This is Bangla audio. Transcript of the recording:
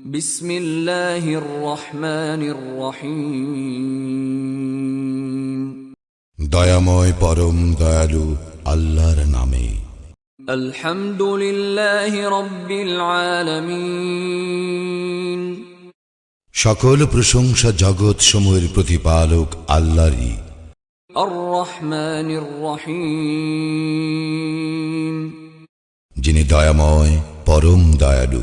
বিসমিল্লাহির রহমানির রহিম। দয়াময় পরম দয়ালু আল্লাহর নামে। আলহামদুলিল্লাহি রব্বিল আলামিন। সকল প্রশংসা জগৎ সমূহের প্রতিপালক আল্লাহরই। আর রহমানির রহিম। যিনি দয়াময় পরম দয়ালু।